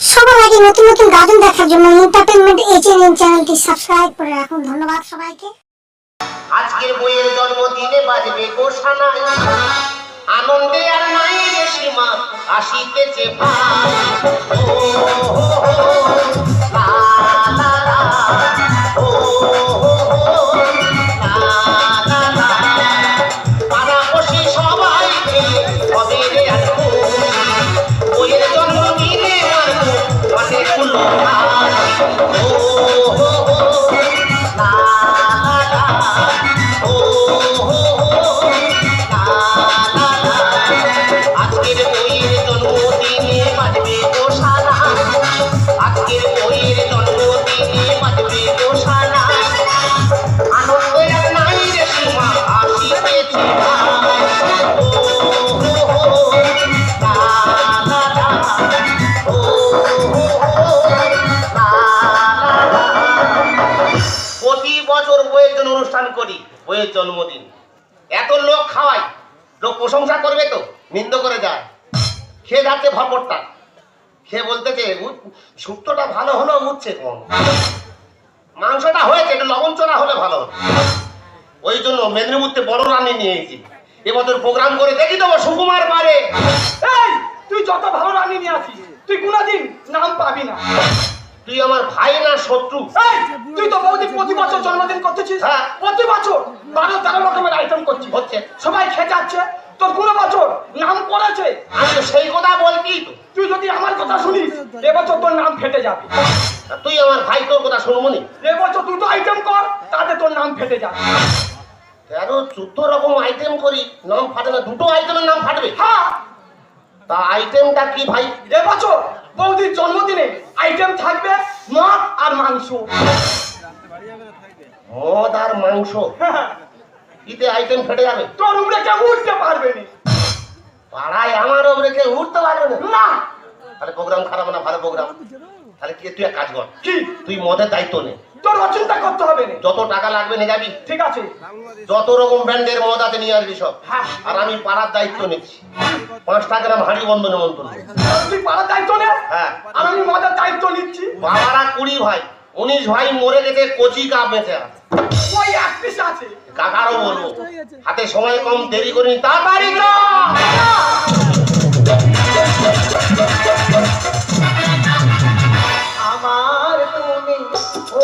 সবার আগে নতুন নতুন গাজন দেখার জন্য এন্টারটেনমেন্ট এইচএনএন চ্যানেলটি সাবস্ক্রাইব করে রাখুন। ধন্যবাদ সবাইকে। আজকের বইয়ের জন্মদিনে বাজবে গোসানাই আনন্দে আর নাই সীমা আসিতেছে ভাই অনেক শুক্তোটা ভালো হলো উঠছে কম। মাংসটা হয়েছে একটু লবণ চড়া হলে ভালো হতো। ওই জন্য মেদিনীপুরতে বড় রানি নিয়ে এসেছি এবছর প্রোগ্রাম করে দেখি দেবো সুকুমার পারে। তুই যত ভালো রানী নিয়ে আসিস তুই কোনোদিন নাম পাবি না। তুই আমার ভাই না শত্রু? তুই তো বৌদি প্রতি বছর জন্মদিন করতেছিস? হ্যাঁ। প্রতি বছর বারো তেরো রকমের আইটেম করছিস। হচ্ছে। সবাই খেয়ে যাচ্ছে তোর কোনো বছর নাম করেছে আমি তো সেই কথা বলছি। তো তুই যদি আমার কথা শুনিস এবছর তোর নাম ফেটে যাবে। তুই আমার ভাই তোর কথা শুনব নি? এবছর দুটো আইটেম কর তাতে তোর নাম ফেটে যাবে। তেরো চোদ্দ রকম আইটেম করি নাম ফাটে না দুটো আইটেমের নাম ফাটবে? হ্যাঁ। তা আইটেমটা কি ভাই? এবছর বৌদির জন্মদিনে আইটেম থাকবে মাছ আর মাংস। মদ আর মাংস? হ্যাঁ, ইতে আইটেম ফেটে যাবে। তোর উপরে কেউ উঠতে পারবে না। পাড়ায় আমার ওপরে কেউ উঠতে পারবে না। না। তাহলে প্রোগ্রাম খারাপ না ভালো প্রোগ্রাম তাহলে কি তুই এক কাজ কর। কি? তুই মদের দায়িত্ব নে। তোর অচিন্তা করতে হবে না। যত টাকা লাগবে নিয়ে যাবি। ঠিক আছে। যত রকম ব্র্যান্ডের মদ আছে নিয়ে আসবি সব। হ্যাঁ। আর আমি পাড়ার দায়িত্ব নিচ্ছি। পাঁচটা গ্রাম হাঁড়ি বন্ধ নেমন্তন্ন তুই পাড়ার দায়িত্ব নে? হ্যাঁ। আমি মজার দায়িত্ব নিচ্ছি। বাবারা কুড়ি ভাই উনিশ ভাই মরে গেছে কচি কাপ বেঁচে আছে। ওই এক পিস আছে কাকারও বলব। হাতে সময় কম দেরি করিনি তাড়াতাড়ি কর। আমার তুমি ও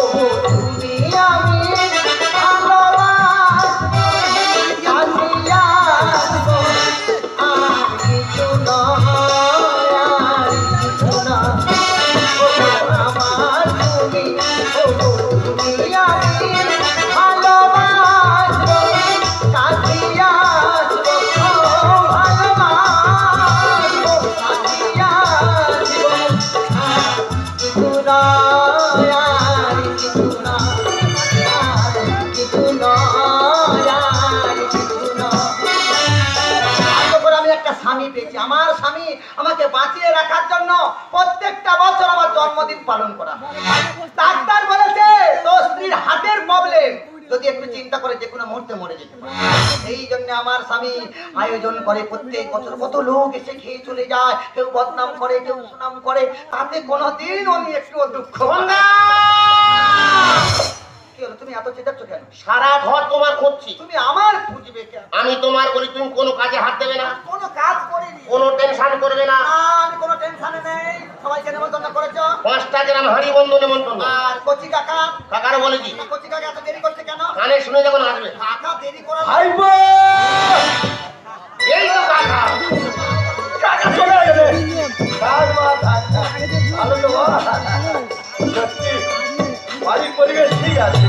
স্বামী পেয়েছি। আমার স্বামী আমাকে বাঁচিয়ে রাখার জন্য প্রত্যেকটা বছর আমার জন্মদিন পালন করা ডাক্তার বলেছে, তোর স্ত্রীর হার্টের প্রবলেম যদি একটু চিন্তা করে যে কোনো মুহূর্তে মরে যেতে পারে। এই জন্য আমার স্বামী আয়োজন করে প্রত্যেক বছর। কত লোক এসে খেয়ে চলে যায়, কেউ বদনাম করে, কেউ সুনাম করে। তাতে কোনোদিন উনি একটু দুঃখ। কি হলো? তুমি এত চেঁচাচ্ছ কেন? সারা ঘর তোমার খুঁজছি। তুমি আমার বুঝবে কেন? আমি তোমার বলি তুমি কোনো কাজে হাত দেবে না। কোনো কাজ করিনি। কোনো টেনশন করবে না। না, আমি কোনো টেনশনে নেই। সবাইকে নেমন্তন্ন করেছ। পাঁচটা গ্রাম হাঁড়ি বন্ধ নেমন্তন্ন আর কচি কাকা। কাকারও বলেছি কচি কাকা এত দেরি করছে কেন? কানে শুনে যখন আসবে। কাকা দেরি করার ভাই এই তো কাকা। কাকা চলে গেলে থাক মা, থাক, থাক। তো সত্যি। বাড়ির পরিবেশ ঠিক আছে।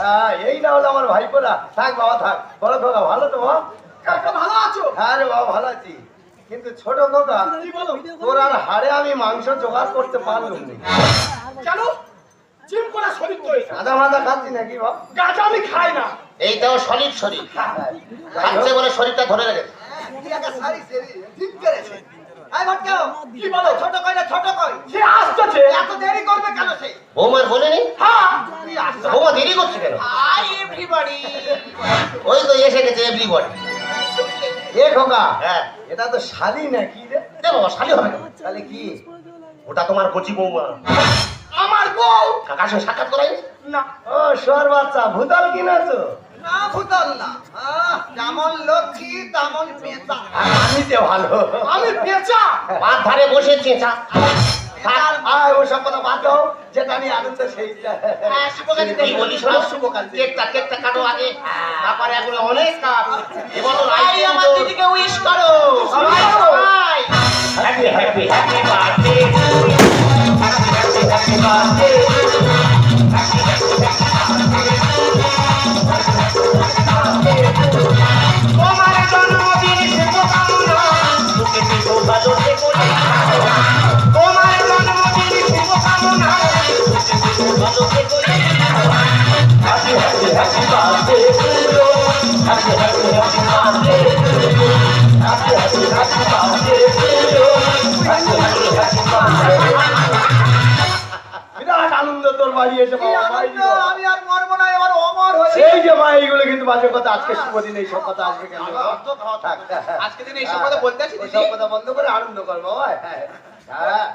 হ্যাঁ, এই না হলো আমার ভাইপোরা। থাক বাবা থাক। বলো খোকা ভালো তো বাবা কাকা ভালো আছো? হ্যাঁ রে বাবা ভালো আছি। কিন্তু ছোট খোকা কি বলো তোর আর হাড়ে আমি মাংস জোগাড় করতে পারলাম না। কেন? জিম করা শরীর তো এটা। সাদা মাদা খাচ্ছি নাকি বাবা আমি খাই না। এইটাও সলিড শরীর। খাচ্ছে বলে শরীরটা ধরে রেখেছে। কি বলো? ছোট কই না ছোট কই? সে আসতেছে এত দেরি করবে কেন সে? বৌমার বলেনি হ্যাঁ। বৌমা দেরি করছে কেন? হাই এভরিবডি ওই তো এসে গেছে এভরিবডি এ খোকা হ্যাঁ। এটা তো শালি নাকি রে? এ বাবা শালি হবে তাহলে কি? ওটা তোমার কচি বৌমা। আমার বউ? কাকার সঙ্গে সাক্ষাৎ করাই না। ও শোয়ার বাচ্চা ভূতাল কিনেছো? না ভূতাল না। যেমন লক্ষ্মী তেমন পেঁচা। আমি যে ভালো। আমি পেঁচা। মাঠ ধারে বসে চেঁচা। আয় ওসব কথা বাদ দাও। যেটা নিয়ে আনন্দ সেইটা। হ্যাঁ, কি কেকটা কেকটা কাটো আগে। তারপরে এগুলো অনেক কাজ। এবছর আইটেম আমার দিদিকে উইশ করো। সবাই সবাই। Happy happy happy birthday happy birthday বিরাট আনন্দ তোর বাড়ি এসে কি বাবা আনন্দ, বাড়ি আমি আর মরবো না এবার অমর হয়ে সেই যে মা এইগুলো কিন্তু বাজে কথা আজকে শুভ দিন এই সব কথা আজকে কেন থাক। আজকে দিন এইসব কথা বলতে আসি সব কথা বন্ধ করে আনন্দ কর বাবা। হ্যাঁ হ্যাঁ।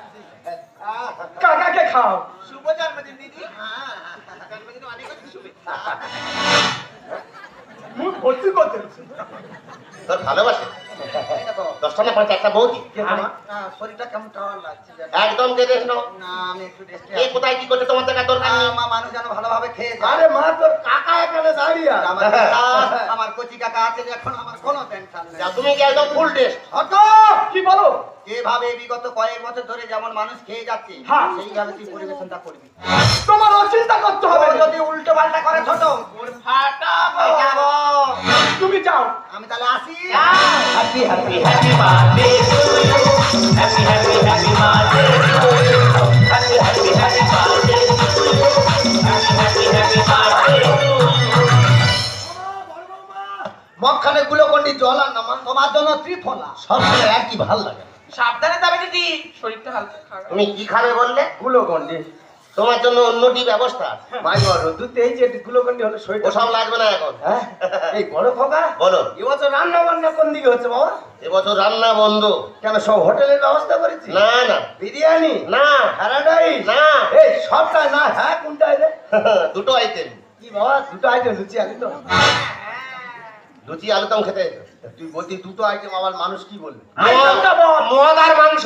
কাকাকে খাও। শুভ জন্মদিন অনেক শুভেচ্ছা মুখ ভর্তি করতে তোর ভালোবাসে দশটা না পাঁচ একটা বৌদি। কে তোমার? আহ, শরীরটা কেমন টাওয়ার লাগছে একদম কেটে শোনো না আমি একটু রেস্টে এ কোথায় কি করছে তোমার দেখা দরকার মা মানুষ যেন ভালোভাবে খেয়ে আরে মা তোর কাকা এখানে দাঁড়িয়ে আমার আমার কচি কাকা আছে এখন আমার কোনো টেনশন নেই। তুমি কি একদম ফুল টেস্ট হতো কি বলো? যেভাবে বিগত কয়েক বছর ধরে যেমন মানুষ খেয়ে যাচ্ছে হ্যাঁ। সেইভাবে তুই পরিবেশনটা করবি। তোমার ও চিন্তা করতে হবে যদি উল্টো পাল্টা করে ছোট যাব। তুমি যাও। আমি তাহলে আসি। Happy happy happy birthday happy happy happy birthday happy happy happy birthday happy happy birthday মগখানে গুলোকন্ডি জল আর নামান তোমার জন্য ত্রিফলা। সব একই ভালো লাগে। সাবধানে যাবে দিদি। শরীরটা হালকা তুমি কি খাবে বললে? গুলোকন্ডি তোমার জন্য অন্যটি ব্যবস্থা মাই গড রোদ্দুরতে এই যে গুলোকন্ডি হলে শরীরটা ওসব লাগবে না এখন। হ্যাঁ এই বড় খোকা? বলো। এবছর রান্না বান্না কোন দিকে হচ্ছে বাবা? এবছর রান্না বন্ধ। কেন সব হোটেলের ব্যবস্থা করেছি? না না। বিরিয়ানি? না। প্যারাডাইস না। এই সবটা না হ্যাঁ কোনটাই রে দুটো আইটেম কি বাবা দুটো আইটেম লুচি আলি তো। লুচি খেতে তুই বলছি দুটো আইটেম আবার মানুষ কি বলবে। মদ আর মাংস।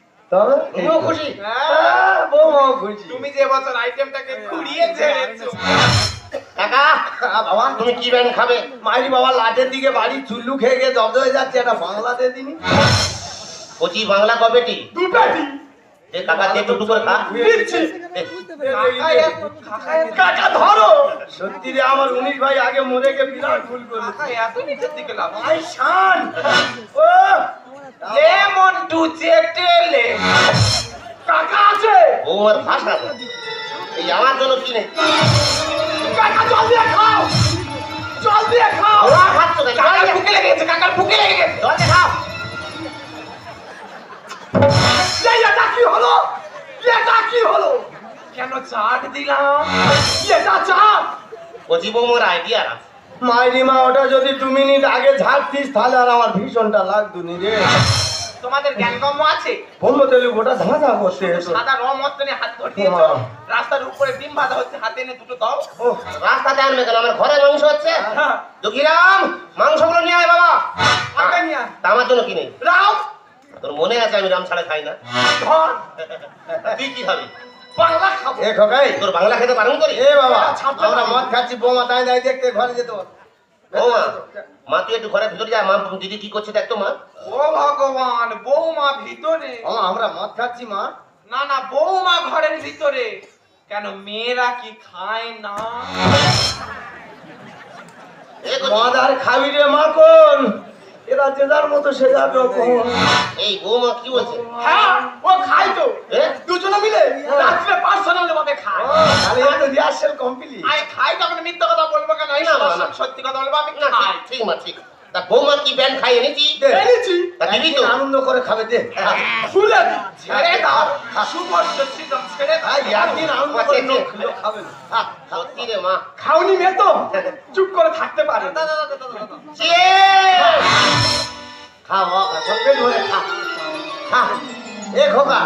তবে তুমিও খুশি? হ্যাঁ, খুশি। তুমি যে বছর আইটেমটাকে ঘুরিয়ে ছেড়েছো। কাকা হ্যাঁ, বাবা তুমি কি ব্যান খাবে? মাইরি বাবা লাটের দিকে বাড়ি চুল্লু খেয়ে গিয়ে জব্দ হয়ে যাচ্ছে একটা বাংলাতে দিনই কচি বাংলা দিন যে কাকা দিয়ে টুকটু করে খা। দিচ্ছি। কাকা ধরো। সত্যি রে আমার উনিশ ভাই আগে মরে গিয়ে বিরাট ভুল করল। কাকা এত নিচের দিকে লাভ ভাই শান। ও লেমন টু চেটেলে কাকা আছে? বৌমার ভাষা এই আমার জন্য কি নেই? কাকা জল দিয়ে খাও। জল দিয়ে খাও। কেন? কাকার বুকে লেগে গেছে কাকার বুকে লেগে গেছে। জল দিয়ে খাও। এটা কি হলো? এটা কি হলো? কেন চাট দিলাম? এটা চাট। কচি বৌমার আইডিয়া আছে মাইরি মা ওটা যদি দু মিনিট আগে ঝাড়তিস তাহলে আর আমার ভীষণটা লাগতুনি রে। তোমাদের জ্ঞানগম্য আছে? বলব তাহলে ওটা ধাঁধা করতে সাদা রং মতনে হাত ধরিয়েছো। রাস্তার উপরে ডিম ভাজা হচ্ছে হাতে এনে দুটো দাও ও রাস্তাতে আনবে কেন আমার ঘরে মাংস হচ্ছে। হ্যাঁ। মাংসগুলো নিয়ে আয় বাবা। আগে নিয়ে আয়। তা আমার জন্য কি রাও তোর মনে আছে আমি রাম ছাড়া খাই না? তুই কি খাবি? বাংলা খাব। এ খোকাই তোর বাংলা খেতে পারুন করি এ বাবা আমরা মদ খাচ্ছি বৌমা তাই তাই দেখতে ঘরে যেতে। বৌমা মা তুই একটু ঘরে ভিতরে যা মা দিদি কি করছে দেখ তো মা। ও ভগবান বৌমা ভিতরে। ও, আমরা মদ খাচ্ছি মা। না না বৌমা ঘরের ভিতরে। কেন মেয়েরা কি খায় না? মদ আর খাবি রে মাখন এরা যে যার মতো সে যার রকম এই বৌমা কি বলছে? হ্যাঁ ও খায় তো। দুজনে মিলে রাত্রে পার্সোনাল ভাবে খায়। তাহলে এত রিহার্সেল কমপ্লিট আমি খাই তখন মিথ্যা কথা বলব কেন? এই না, না, সব সত্যি কথা বলব আমি খাই ঠিক ঠিক মা ঠিক। তা বৌমা কি ব্যান খাই এনেছি? এনেছি। তা দিবি তো। আনন্দ করে খাবে দে। ছেড়ে দাও। সত্যি ছেড়ে দাও। একদিন আনন্দ করে লোক খাবে সত্যি রে মা। খাওনি মেয়ে তো? চুপ করে থাকতে পারে না। Cheers! খা বাবা, সব পেট খা খা এ খোকা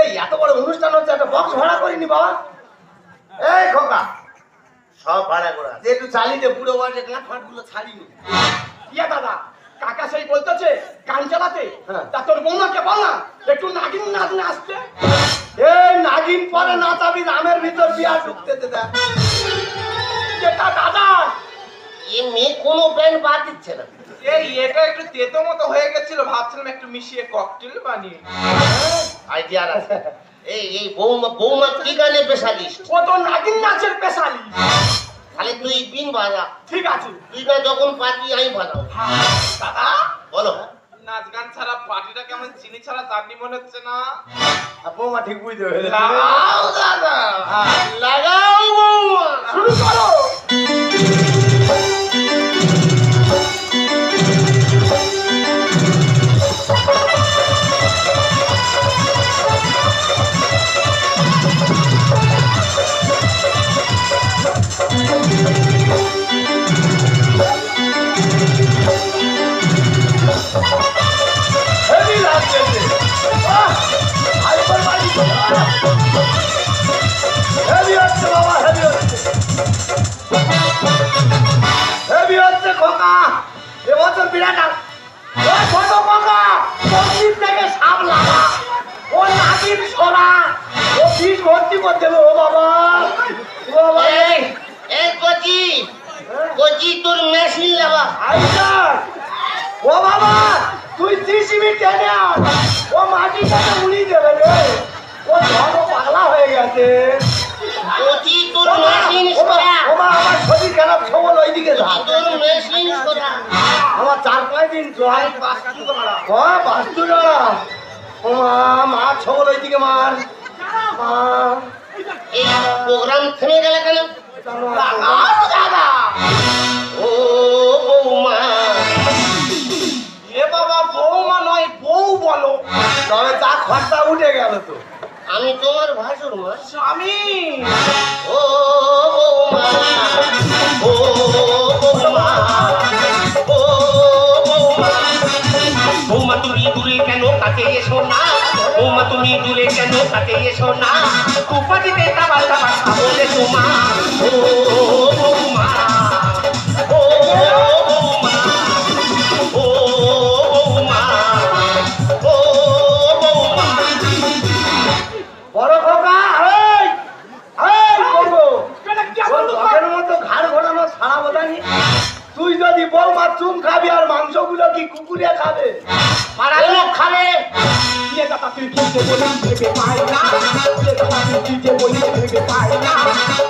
এই এত বড় অনুষ্ঠান হচ্ছে একটা বক্স ভাড়া করিনি বাবা। এই খোকা সব ভাড়া করে একটু চালিয়ে পুরো বয়সে গাঁট ফাটগুলো ছাড়িনি ইয়ে দাদা কাকা সেই বলতেছে গান চালাতে? হ্যাঁ। তা তোর বৌমাকে বল না একটু নাগিন নাচ নাচতে এই নাগিন পরে নাচাবি রামের ভিতর বিয়া ঢুকতে দে যেটা দাদা। এ মেয়ে কোনো ব্যান্ড বাদ দিচ্ছে না। এই এটা একটু তেতো মতো হয়ে গেছিল ভাবছিলাম একটু মিশিয়ে ককটেল বানিয়ে আইডিয়ার আছে। এই এই বৌমা বৌমা কি গানে স্পেশালিস্ট ও তো নাগিন নাচের পেশালি খালি তুই বিন বাজা। ঠিক আছে। তুই না যখন পারবি আমি বাজাও দাদা? বলো। নাচ গান ছাড়া পার্টিটা কেমন চিনি ছাড়া চাটনি মনে হচ্ছে না। বৌমা ঠিক বুঝতে পেরেছে। লাগাও দাদা। লাগাও বৌমা। শুরু করো। বিরাট আ- ও ছোট থেকে সাপ লাগা। ও নাতির সোনা ও ফিস ভর্তি করে দেবে ও বাবা। ও বাবা। এই কচি কচি তোর মেশিন লাগা। আইসা ও বাবা তুই জিসিবি টেনে আন। ও মাটি থেকে উড়িয়ে দেবে রে। ও ধর্ম পাগলা হয়ে গেছে। ওইদিকে আমার চার পাঁচ দিন জল বাস্তু জড়া ও মা মা ছবল ওইদিকে মার। মা। প্রোগ্রাম থেমে গেল কেন? দাদা। ও বৌমা। এ বাবা বৌমা নয় বউ বলো। তবে চা খরচা উঠে গেল তো। আমি তোমার ভাসুর মা। স্বামী। ও বৌমা। ও কাছে এসো না। বৌমা, তুমি দূরে কেন কাছে এসো না। উপাধিতে তাবা তাবা খাবলে তোমা ও খাবি আর মাংসগুলো কি কুকুরে খাবে? লোক খাবে। দাদা তুই কি যে বলি ভেবে পাই না। দাদা তুই কি যে বলি ভেবে পাই না।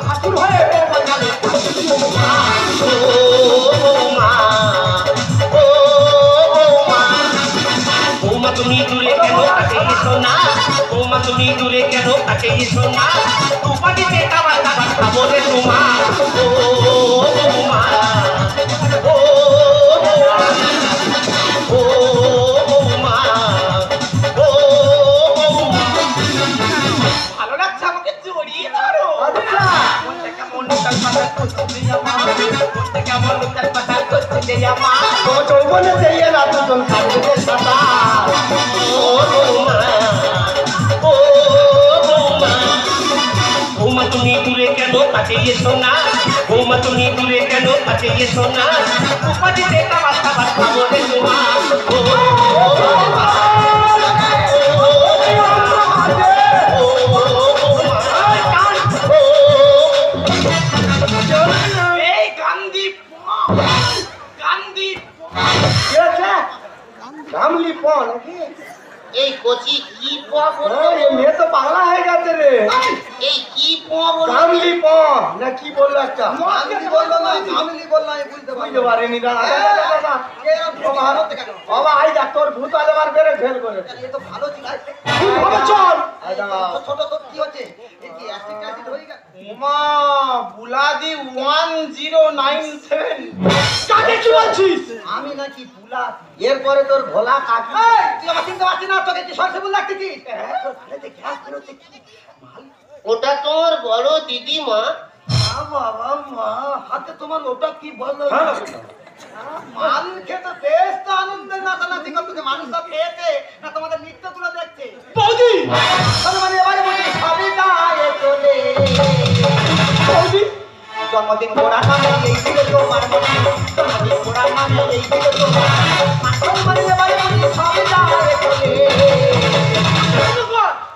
হাসুর বৌমা জানে বৌমা ও বৌমা, তুমি দূরে কেন কাছে এসো না? বৌমা, তুমি দূরে কেন কাছে এসো না? উপাধিতে খাবার খাবার খাব রে তোমা ও, বৌমা। ও আচ্ছা। চৌবনে দিয়ে না দুজন থাকবে সাদা। ও বৌমা। ও বৌমা বৌমা তুমি দূরে কেন কাছে এসো না? বৌমা তুমি দূরে কেন কাছে এসো না উপাধিতে খাবার খাবার খাব রে তোমা ও বৌমা ও এই গান্ধী গান্ধী কি আছে গামলি প নাকি? এই কচি কি পাবো হ্যাঁ, মেয়ে তো পাগলা হয়ে গেছে রে। এই কি পো কামলি প না কি বলল একটা? আমি বলল না আমি বলল আমি বুঝতে বুঝতে পারিনি দাঁড়া দাঁড়া, দাঁড়া, দাঁড়া। বাবা বাবা আই যা তোর ভূত আলে বার বেড়ে ফেল করে। এ তো ভালো ছিল খুব ভালো চল ছোট ছোট কি হচ্ছে? এই অ্যাসিড অ্যাসিড হয়ে বুলাদি কাকে বলছিস? আমি নাকি বুলা এরপরে তোর ভোলা কাকি। তুই আমার চিনতে পারছিস না তোকে কি সরষে ফুল লাগতেছিস তোর ভালোতে গ্যাস বেরোচ্ছে কি মাল ওটা তোর বড় দিদিমা। বাবা মা হাতে তোমার ওটা কি বলো? হ্যাঁ। মাল খেতে বেশ তো আনন্দের নাচানাচি করতেছে মানুষ সব খেয়েছে না তোমাদের নৃত্য দেখছে। বৌদি! মানে এবারে বলছি সবই গায়ে চলে। বৌদি! জন্মদিন ঘোড়া নামে এই ছিল তোমার জন্মদিন ঘোড়া নামে এই তোমার মানে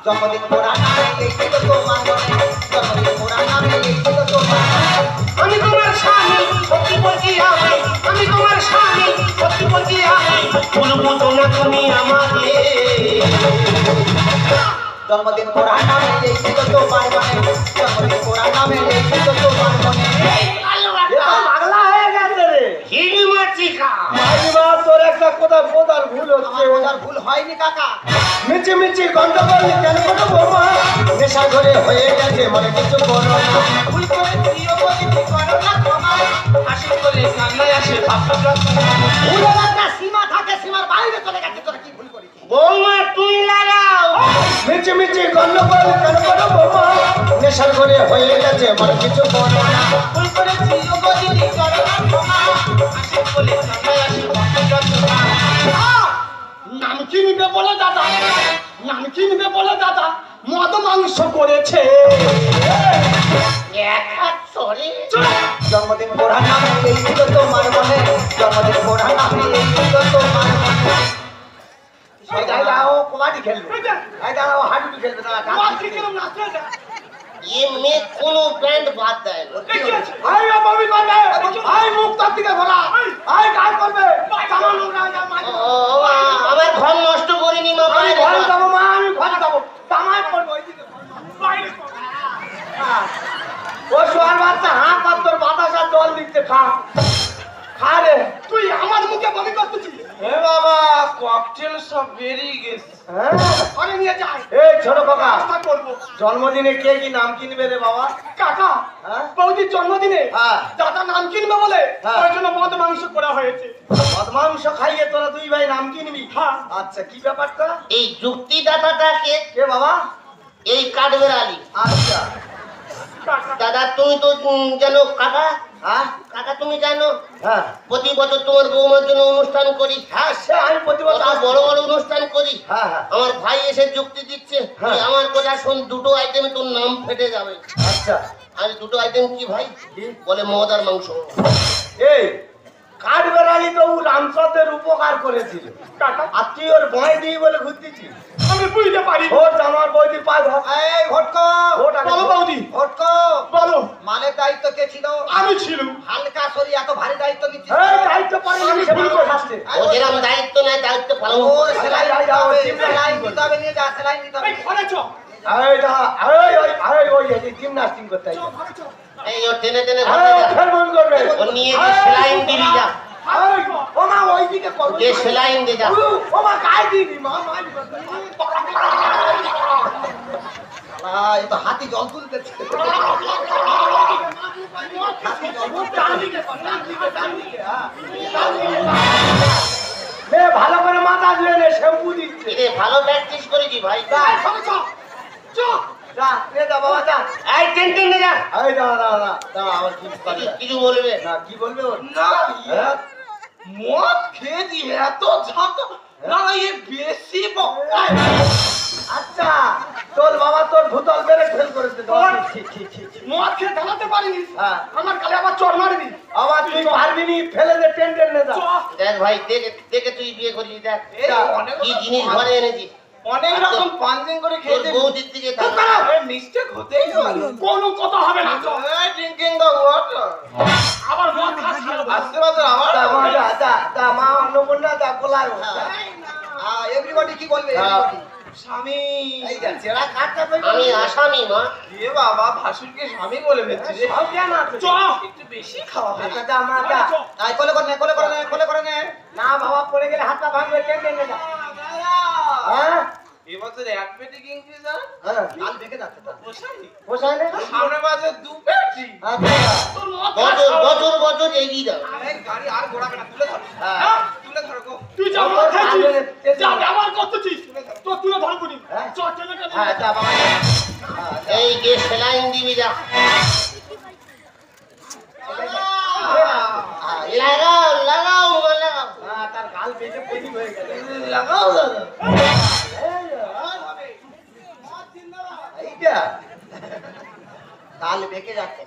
জন্মদিন ঘোড়া নামে ছিল তোমার জন্মদিন ঘোড়া নামে ছিল তোমার আমি তোমার স্বামী, সত্যি বলছি আমি। আমি তোমার স্বামী জন্মদিন ঘোড়া নামে এই তোমার মনে জন্মদিন ঘোড়া নামে এই তোমার মনে এ তো পাগলা হয়ে গেছে রে হিড়িমা চিকা মাইবা তোর একটা কথা বোধার ভুল হচ্ছে। ভুল হয়নি কাকা। মিচি মিচি গন্ডগোল কেন কোনো বোমা নেশা ধরে হয়ে গেছে মনে কিছু করো না। ভুল করে প্রিয় করো না তোমার হাসি বলে কান্নায় আসে ভাবটা ভুলের একটা সীমা থাকে সীমার বাইরে চলে গেছে তোরা কি ভুল করেছিস বৌমা তুই লাগাও মিচি মিচি গন্ডগোল কেন কোনো বোমা নেশা ধরে হয়ে গেছে মনে কিছু করো না। ভুল করে প্রিয় বলিতে করো না নাম কি নিবে বলে দাদা নাম কি নিবে বলে দাদা মদ মাংস করেছে জন্মদিন ঘোড়া নামে এই ছিল তোমার মনে জন্মদিন ঘোড়া নামে এই তোমার মনে এই দাদা ও হাডুডু খেলবে না এ মেয়ে কোনো ব্যান্ড বাদ দেয় না আই বাবি করবে আই মুখ তার দিকে ঘোরা আই গাল করবে কামান লোক না যা মার ও, আ- আমার ঘর নষ্ট করিনি মা আমি বাইরে ঘরে যা। যাব মা আমি ঘরে যাব কামাই করব ওইদিকে হ্যাঁ। ও সোয়ার বাচ্চা হাঁ পাত তোর বাতাসা জল দিচ্ছে খা খা রে তুই আমার মুখে বমি করতেছিস এ বাবা ককটেল সব বেরিয়ে গেছে হ্যাঁ ঘরে নিয়ে যাই এই ছোট কাকা ব্যবস্থা করব জন্মদিনে কে কি নাম কিনবে রে বাবা? কাকা হ্যাঁ? বৌদির জন্মদিনে হ্যাঁ। দাদা নাম কিনবে বলে হ্যাঁ। ওই জন্য মদ মাংস করা হয়েছে। মদ মাংস খাইয়ে তোরা দুই ভাই নাম কিনবি? হ্যাঁ। আচ্ছা কি ব্যাপারটা? এই যুক্তি দাদাটা কে বাবা? এই কাঠবেড়ালি। আচ্ছা। দাদা তুই তো যেন কাকা হ্যাঁ কাকা তুমি জানো হ্যাঁ। প্রতি বছর তোমার বৌমার জন্য অনুষ্ঠান করি। হ্যাঁ আমি প্রতি বছর। বড় বড় অনুষ্ঠান করি। হ্যাঁ হ্যাঁ। আমার ভাই এসে যুক্তি দিচ্ছে হ্যাঁ। আমার কথা শোন দুটো আইটেমে তোর নাম ফেটে যাবে। আচ্ছা। আর দুটো আইটেম কি ভাই? বলে মদ আর মাংস। এই কাঠ বেড়ালি তো ও রামচন্দ্রের উপকার করেছিল। আর তুই ওর ভয় দিয়ে বলে ঘুরতেছিস? আমি বুঝতে পারি ভোট আমার বৌদি পাঁচ এই ভটকো। বলো। বৌদি। ভটকো। বলো। মানের দায়িত্ব কে ছিল? আমি ছিলাম। হালকা শরীর এত ভারী দায়িত্ব নিচ্ছে এই দায়িত্ব পারি আমি ভুল করে আসছে। ও যেরকম দায়িত্ব নেয় দায়িত্ব পালন। ও সেলাই যাই, দিতে যাও, হবে সেলাই। দিতে হবে নিয়ে যা সেলাই দিতে হবে। ঘরে চ। এই দা এই ওই এই ওই এই জিমনাস্টিং করতে আইছে এই ও টেনে টেনে এই ঘরে যা। ফের মন করবে ও নিয়ে গিয়ে সেলাইন দিবি যা এই, ও মা করবে যে সেলাইন দে যা ও মা দিবি মা মা শালা, তো হাতি জল তুলতেছে হাতি জল ভালো করে মাথা ধুয়ে নে শ্যাম্পু দিচ্ছে ভালো প্র্যাকটিস করেছি ভাই যা নে যা বাবা যা। এই টেন টেনে যা। এই দাঁড়া দাঁড়া দাঁড়া দাঁড়া আমার কি কিছু- কিছু বলবে? না কি বলবে না? মদ খেয়ে দিয়ে এত ঝাঁক। না এ বেশি আচ্ছা তোর বাবা তোর ভূতল বেড়ে ফেল করেছে। মদ খেয়ে ঢালাতে পারিনি। হ্যাঁ। আমার কালে আবার চর মারবি। আবার তুই পারবি নি ফেলে দে টেন টেন দেখ ভাই দেখে দেখে তুই বিয়ে করিস দেখ। কি জিনিস ঘরে এনেছি অনেক রকম পাঞ্জিং করে খেয়েছে। বৌদির দিকে। মিস্টেক হতেই পারে। কোনো কথা হবে না ড্রিঙ্কিং দ্য ওয়াটার আবার মদ খাচ্ছি আজকে মাত্র আমার যা মা অন্নপূর্ণা গোলায় ও, এভরিবডি কি বলবে? হ্যাঁ। স্বামী। এই যা চেরা কাটটা কই আমি আসামি মা। এ বাবা ভাসুরকে স্বামী বলে ফেলছি সব জ্ঞান চ একটু বেশি খাওয়া হয়ে আচ্ছা মা যা। আয় কোলে করে নে কোলে করে নে কোলে করে নে। না বাবা পড়ে গেলে হাতটা ভাঙবে কেন নে হ্যাঁ? এবছর এক পেটি কিনছি যা হ্যাঁ। কাল দেখে যাচ্ছে তা পোষাই পোষায় সামনে মাসে দু পেটি। আচ্ছা। তোর মত বছর বছর বছর এগিয়ে যাও। এই গাড়ি আর ঘোড়া কাটা তুলে ধর। হ্যাঁ। তুলে ধর গো। তুই যা আমার খাচ্ছিস যা ব্যবহার করতেছিস। তোর তুলে ধর করি হ্যাঁ? চল চলে গেল হ্যাঁ যা বাবা এই যে সেলাইন দিবি যা। লাগাও লাগাও লাগাও। তার গাল বেঁচে পড়ি হয়ে গেছে লাগাও দাদা এইটা। গাল বেঁকে যাচ্ছে।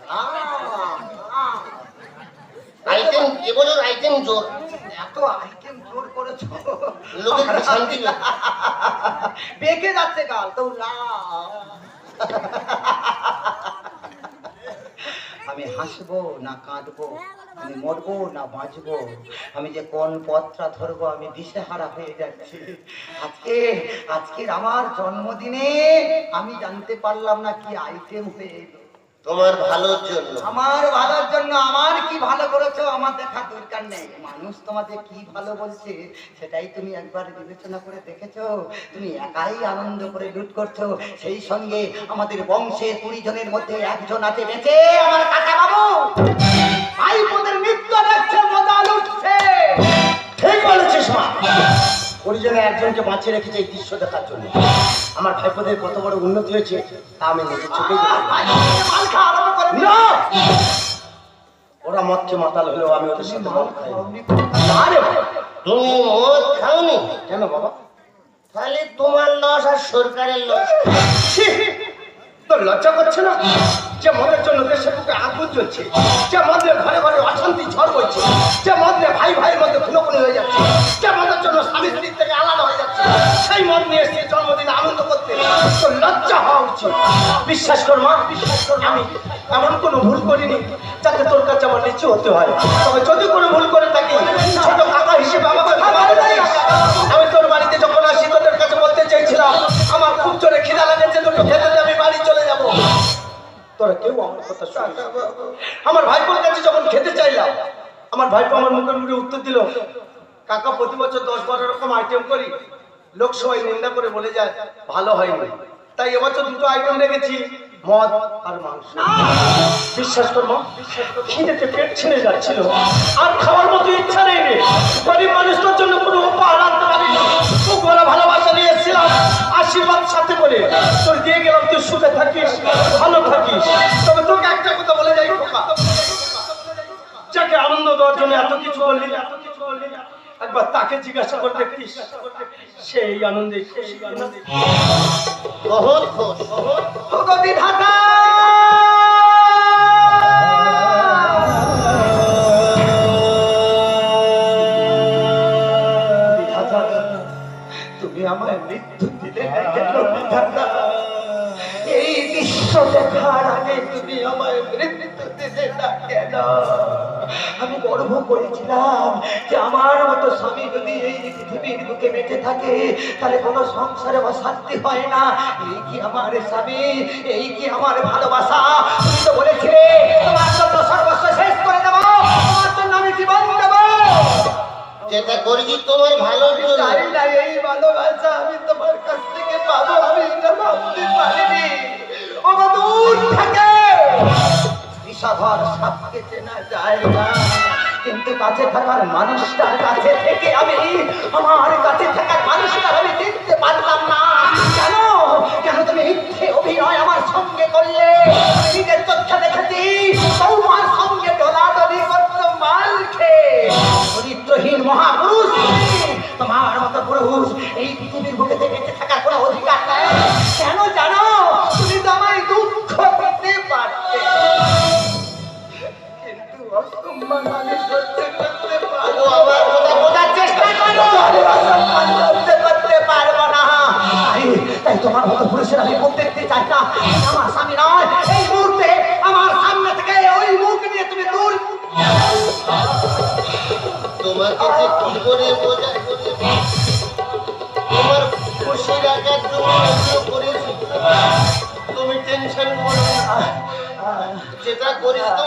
আইটেম এবছর আইটেম জোর। এত আইটেম জোর করেছ। লোকের শান্তি বেঁকে যাচ্ছে গাল তো লা আমি হাসব, না কাঁদব, আমি মরবো, না বাঁচব। আমি যে কোন পথটা ধরব, আমি দিশেহারা হয়ে যাচ্ছি। আজকে, আজকের আমার জন্মদিনে আমি জানতে পারলাম না কি আইটেম হয়ে এলো। তোমার ভালোর জন্য। আমার ভালোর জন্য আমার কি ভালো করেছ? আমার দেখার দরকার নেই। মানুষ তোমাদের কি ভালো বলছে সেটাই তুমি একবার বিবেচনা করে দেখেছ। তুমি একাই আনন্দ করে লুট করছ। সেই সঙ্গে আমাদের বংশের কুড়ি জনের মধ্যে একজন আছে বেঁচে আমার কাকা বাবু। ভাইপোদের নৃত্য দেখছে মজা লুটছে। ঠিক বলেছিস মা। পরিজনে একজনকে বাঁচিয়ে রেখেছে এই দৃশ্য দেখার জন্য। আমার ভাইপোদের কত বড় উন্নতি হয়েছে তা আমি নিজের চোখেই! ওরা মতকে মাতাল হলেও আমি ওদের সাথে মদ খাই না। রে বাবা। তুমি মদ খাওনি? কেন বাবা? তাহলে তোমার লস আর সরকারের লস! তোর লজ্জা করছে না? যে মদের জন্য দেশের বুকে আগুন জ্বলছে, যে মদের ঘরে ঘরে অশান্তি ঝড় বইছে, যে মদে ভাই ভাইয়ের মধ্যে খুনোখুনি হয়ে যাচ্ছে, যে মদের জন্য স্বামী স্ত্রীর থেকে আলাদা হয়ে যাচ্ছে, সেই মদ নিয়ে এসে জন্মদিনে আনন্দ করতে তোর লজ্জা হওয়া উচিত। বিশ্বাস কর মা, বিশ্বাস কর আমি এমন কোনো ভুল করিনি যাতে তোর কাছে আমার নিচু হতে হয়। তবে যদি কোনো ভুল করে থাকি, ছোট কাকা হিসেবে আমাকে আমি তোর বাড়িতে যখন আসি, তোদের কাছে বলতে চেয়েছিলাম আমার খুব জোরে খিদা লেগেছে দুটো খেতে তোরা কেউ আমার কথা শুনিস আমার ভাইপোর কাছে যখন খেতে চাইলাম, আমার ভাইপো আমার মুখের মুখে উত্তর দিল, কাকা, প্রতি বছর দশ বারো রকম আইটেম করি। লোক সবাই নিন্দা করে বলে যায়, ভালো হয়নি। তাই এবছর দুটো আইটেম রেখেছি, মদ আর মাংস। বিশ্বাস কর মা, খিদেতে পেট ছেড়ে যাচ্ছিল। আর খাওয়ার মতো ইচ্ছা নেই রে। গরিব মানুষটার জন্য কোনো উপহার আনতে পারি না খুব ভালোবাসা নিয়ে আশীর্বাদ সাথে করে তোর দিয়ে গেলাম তুই সুখে থাকিস ভালো থাকিস। তবে তোকে একটা কথা বলে যাই খোকা। যাকে আনন্দ দেওয়ার জন্য এত কিছু বললি এত কিছু বললি একবার তাকে জিজ্ঞাসা করে দেখতিস সেই আনন্দে খুশি আনন্দে বিধাতা, তুমি আমায় মৃত্যু দিলে? এই দেখার আগে তুমি আমায় মৃত্যু দিলে না কেন? আমি গর্ব করেছিলাম যে আমার মতো স্বামী যদি এই পৃথিবীর বুকে বেঁচে থাকে, তাহলে কোনো সংসারে অশান্তি হয় না। এই কি আমার স্বামী? এই কি আমার ভালোবাসা? তুমি তো বলেছিলে, তোমার জন্য সর্বস্ব শেষ করে দেবো, তোমার জন্য আমি জীবন দেবো। যেটা করেছি তোমার ভালোর আমি জন্য। জানি না এই ভালোবাসা আমি তোমার কাছ থেকে পাবো আমি এটা ভাবতে পারিনি। ও দূর থাকে! বিষধর সাপকে চেনা যায় না কিন্তু কাছে থাকার মানুষটার কাছে থেকে আমি আমার কাছে থাকার মানুষটার আমি চিনতে পারলাম না। কেন? কেন তুমি মিথ্যে অভিনয় আমার সঙ্গে করলে? নিজের চোখে করিস তোমার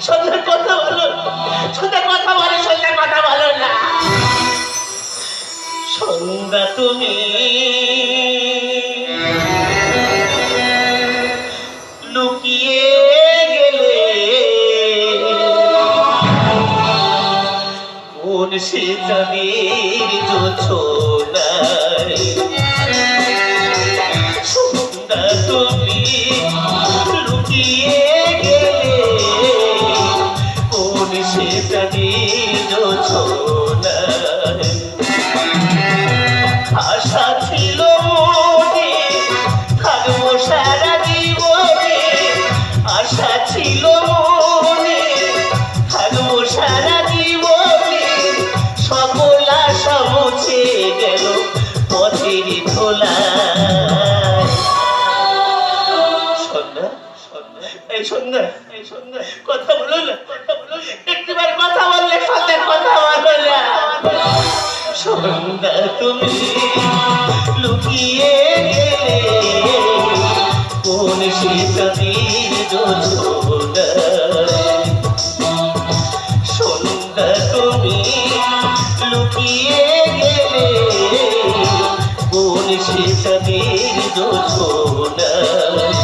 সন্ধ্যা কথা বলো। সন্ধ্যা কথা বলে সন্ধ্যা কথা বলো না। সন্ধ্যা তুমি। লুকিয়ে গেলে কোন সে চাঁদের জোছনায় এই সন্ধ্যা এই সন্ধ্যা। কথা বলো না, কথা বলো একটিবার কথা বললে সন্ধ্যা কথা বলো না। সন্ধ্যা তুমি লুকিয়ে কোন জোছনায় সন্ধ্যা তুমি লুকিয়ে শীতলীর জোছনায়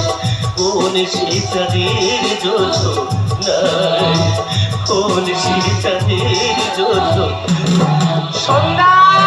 কোন শীতলীর জোছনায় কোন শীতলীর জোছনায় সন্ধ্যা